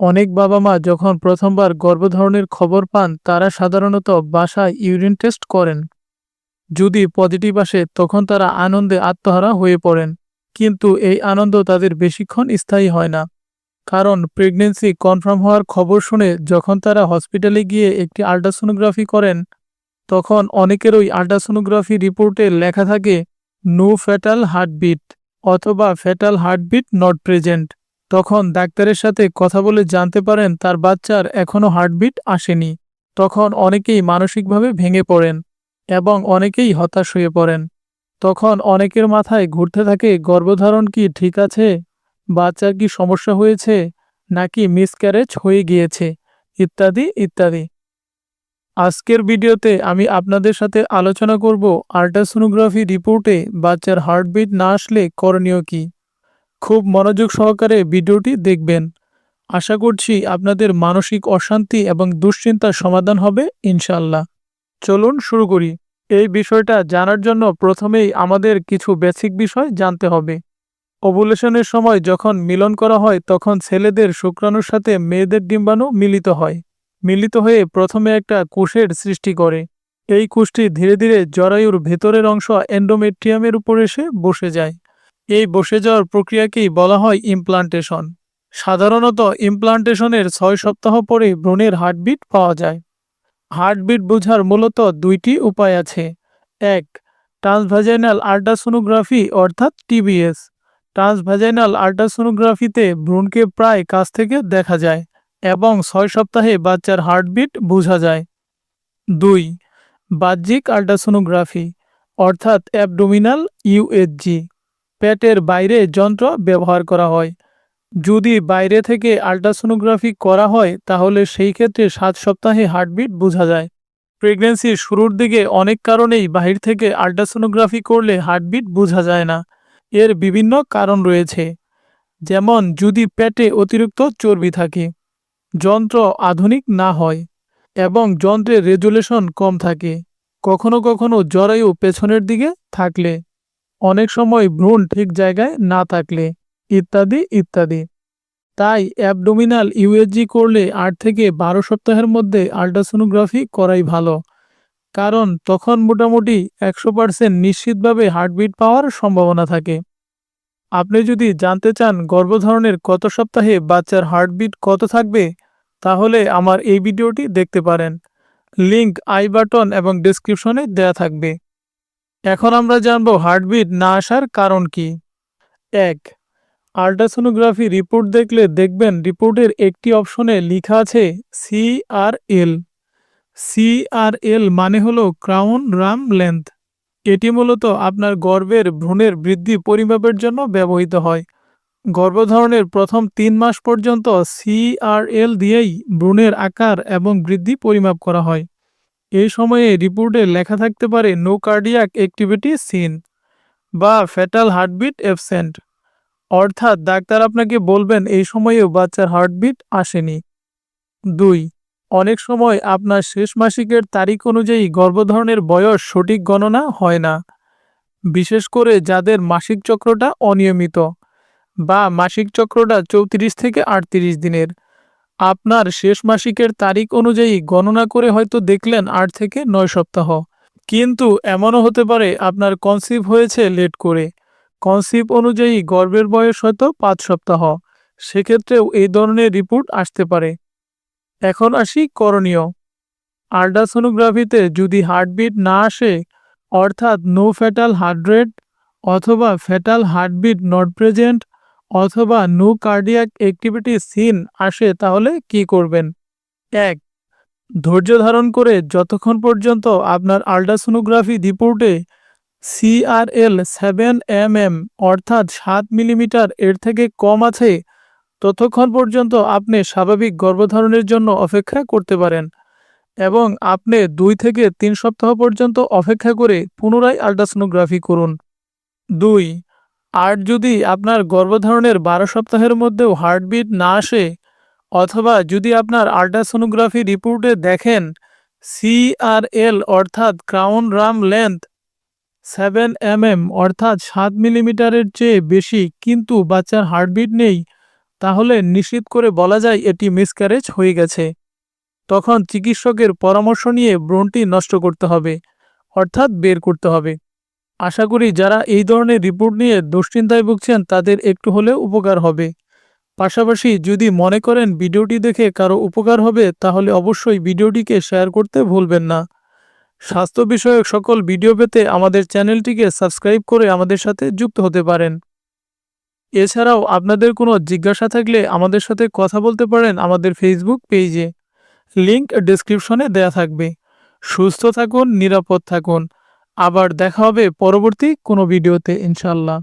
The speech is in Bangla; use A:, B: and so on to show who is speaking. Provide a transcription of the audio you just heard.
A: অনেক বাবা মা যখন প্রথমবার গর্ভধারণের খবর পান, তারা সাধারণত বাসায় ইউরিন টেস্ট করেন। যদি পজিটিভ আসে, তখন তারা আনন্দে আত্মহারা হয়ে পড়েন। কিন্তু এই আনন্দ তাদের বেশিক্ষণ স্থায়ী হয় না। কারণ প্রেগনেন্সি কনফার্ম হওয়ার খবর শুনে যখন তারা হসপিটালে গিয়ে একটি আল্ট্রাসোনোগ্রাফি করেন, তখন অনেকেরই আল্ট্রাসোনোগ্রাফি রিপোর্টে লেখা থাকে, নো ফ্যাটাল হার্টবিট অথবা ফ্যাটাল হার্টবিট নট প্রেজেন্ট তখন ডাক্তারের সাথে কথা বলে জানতে পারেন তার বাচ্চার এখনও হার্টবিট আসেনি। তখন অনেকেই মানসিকভাবে ভেঙে পড়েন এবং অনেকেই হতাশ হয়ে পড়েন। তখন অনেকের মাথায় ঘুরতে থাকে, গর্ভধারণ কি ঠিক আছে? বাচ্চার কি সমস্যা হয়েছে? নাকি মিসক্যারেজ হয়ে গিয়েছে? ইত্যাদি ইত্যাদি। আজকের ভিডিওতে আমি আপনাদের সাথে আলোচনা করব আল্ট্রাসোনোগ্রাফি রিপোর্টে বাচ্চার হার্টবিট না আসলে করণীয় কি। খুব মনোযোগ সহকারে ভিডিওটি দেখবেন। আশা করছি আপনাদের মানসিক অশান্তি এবং দুশ্চিন্তার সমাধান হবে ইনশাল্লাহ চলুন শুরু করি। এই বিষয়টা জানার জন্য প্রথমেই আমাদের কিছু বেসিক বিষয় জানতে হবে। ওভুলেশনের সময় যখন মিলন করা হয়, তখন ছেলেদের শুক্রাণুর সাথে মেয়েদের ডিম্বাণু মিলিত হয়। মিলিত হয়ে প্রথমে একটা কোষের সৃষ্টি করে। এই কোষটি ধীরে ধীরে জরায়ুর ভেতরের অংশ এন্ডোমেট্রিয়ামের উপর এসে বসে যায়। এই বসে যাওয়ার প্রক্রিয়াকেই বলা হয় ইমপ্লান্টেশন সাধারণত ইমপ্লান্টেশনের ছয় সপ্তাহ পরে ভ্রূণের হার্টবিট পাওয়া যায়। হার্টবিট বোঝার মূলত দুইটি উপায় আছে। এক, ট্রান্সভাজাইনাল আল্ট্রাসোনোগ্রাফি অর্থাৎ টিবিএস। ট্রান্সভাজাইনাল আল্ট্রাসোনোগ্রাফিতে ভ্রূণকে প্রায় কাছ থেকে দেখা যায় এবং ছয় সপ্তাহে বাচ্চার হার্টবিট বোঝা যায়। দুই, বাহ্যিক আল্ট্রাসোনোগ্রাফি অর্থাৎ অ্যাবডোমিনাল ইউএসজি পেটের বাইরে যন্ত্র ব্যবহার করা হয়। যদি বাইরে থেকে আল্ট্রাসোনোগ্রাফি করা হয়, তাহলে সেই ক্ষেত্রে সাত সপ্তাহে হার্টবিট বোঝা যায়। প্রেগনেন্সির শুরুর দিকে অনেক কারণেই বাহির থেকে আল্ট্রাসোনোগ্রাফি করলে হার্টবিট বোঝা যায় না। এর বিভিন্ন কারণ রয়েছে। যেমন, যদি পেটে অতিরিক্ত চর্বি থাকে, যন্ত্র আধুনিক না হয় এবং যন্ত্রের রেজুলেশন কম থাকে, কখনো কখনো জরায়ু পেছনের দিকে থাকলে। অনেক সময় ভ্রূণ ঠিক জায়গায় না থাকলে ইত্যাদি ইত্যাদি। তাই অ্যাবডোমিনাল ইউএসজি করলে আট থেকে বারো সপ্তাহের মধ্যে আল্ট্রাসোনোগ্রাফি করাই ভালো। কারণ তখন মোটামুটি একশো পার্সেন্ট নিশ্চিতভাবে হার্টবিট পাওয়ার সম্ভাবনা থাকে। আপনি যদি জানতে চান গর্ভধারণের কত সপ্তাহে বাচ্চার হার্টবিট কত থাকবে, তাহলে আমার এই ভিডিওটি দেখতে পারেন। লিংক আই বাটন এবং ডিসক্রিপশনে দেয়া থাকবে। এখন আমরা জানব হার্টবিট না আসার কারণ কি? এক, আল্ট্রাসোনোগ্রাফি রিপোর্ট দেখলে দেখবেন রিপোর্টের একটি অপশনে লেখা আছে সিআরএল সিআরএল মানে হলো ক্রাউন রাম লেন্থ। এটি মূলত আপনার গর্ভের ভ্রূণের বৃদ্ধি পরিমাপের জন্য ব্যবহৃত হয়। গর্ভধারণের প্রথম তিন মাস পর্যন্ত সিআরএল দিয়েই ভ্রূণের আকার এবং বৃদ্ধি পরিমাপ করা হয়। এই সময়ে রিপোর্টে লেখা থাকতে পারে নো কার্ডিয়াক অ্যাক্টিভিটি সিন বা ফ্যাটাল হার্টবিট অ্যাবসেন্ট। অর্থাৎ ডাক্তার আপনাকে বলবেন এই সময়েও বাচ্চার হার্টবিট আসেনি। দুই, অনেক সময় আপনার শেষ মাসিকের তারিখ অনুযায়ী গর্ভধারণের বয়স সঠিক গণনা হয় না। বিশেষ করে যাদের মাসিক চক্রটা অনিয়মিত বা মাসিক চক্রটা চৌত্রিশ থেকে আটত্রিশ দিনের। আপনার শেষ মাসিকের তারিখ অনুযায়ী গণনা করে হয়তো দেখলেন আট থেকে নয় সপ্তাহ। কিন্তু এমনও হতে পারে আপনার কনসিভ হয়েছে লেট করে। কনসিভ অনুযায়ী গর্ভের বয়স হয়তো পাঁচ সপ্তাহ। সেক্ষেত্রেও এই ধরনের রিপোর্ট আসতে পারে। এখন আসি করণীয়। আল্ট্রাসোনোগ্রাফিতে যদি হার্টবিট না আসে, অর্থাৎ নো ফ্যাটাল হার্ট রেট অথবা ফ্যাটাল হার্টবিট নট প্রেজেন্ট অথবা নো কার্ডিয়াক অ্যাক্টিভিটি সিন আসে তাহলে কি করবেন? এক, ধৈর্য ধারণ করে যতক্ষণ পর্যন্ত আপনার আল্ট্রাসোনোগ্রাফি রিপোর্টে সিআরএল সেভেন এম এম অর্থাৎ সাত মিলিমিটার এর থেকে কম আছে, ততক্ষণ পর্যন্ত আপনি স্বাভাবিক গর্ভধারণের জন্য অপেক্ষা করতে পারেন এবং আপনি দুই থেকে তিন সপ্তাহ পর্যন্ত অপেক্ষা করে পুনরায় আল্ট্রাসোনোগ্রাফি করুন। দুই আর যদি আপনার গর্ভধারণের বারো সপ্তাহের মধ্যেও হার্টবিট না আসে, অথবা যদি আপনার আল্ট্রাসোনোগ্রাফি রিপোর্টে দেখেন সিআরএল অর্থাৎ crown rump length seven M M অর্থাৎ সাত মিলিমিটারের চেয়ে বেশি কিন্তু বাচ্চার হার্টবিট নেই, তাহলে নিশ্চিত করে বলা যায় এটি মিসক্যারেজ হয়ে গেছে। তখন চিকিৎসকের পরামর্শ নিয়ে ব্রণটি নষ্ট করতে হবে, অর্থাৎ বের করতে হবে। আশা করি যারা এই ধরনের রিপোর্ট নিয়ে দুশ্চিন্তায় ভুগছেন, তাদের একটু হলেও উপকার হবে। পাশাপাশি যদি মনে করেন ভিডিওটি দেখে কারও উপকার হবে, তাহলে অবশ্যই ভিডিওটিকে শেয়ার করতে ভুলবেন না। স্বাস্থ্য বিষয়ক সকল ভিডিও পেতে আমাদের চ্যানেলটিকে সাবস্ক্রাইব করে আমাদের সাথে যুক্ত হতে পারেন। এছাড়াও আপনাদের কোনো জিজ্ঞাসা থাকলে আমাদের সাথে কথা বলতে পারেন আমাদের ফেসবুক পেজে লিংক ডেসক্রিপশনে দেয়া থাকবে। সুস্থ থাকুন, নিরাপদ থাকুন। আবার দেখা হবে পরবর্তী কোনো ভিডিওতে ইনশাল্লাহ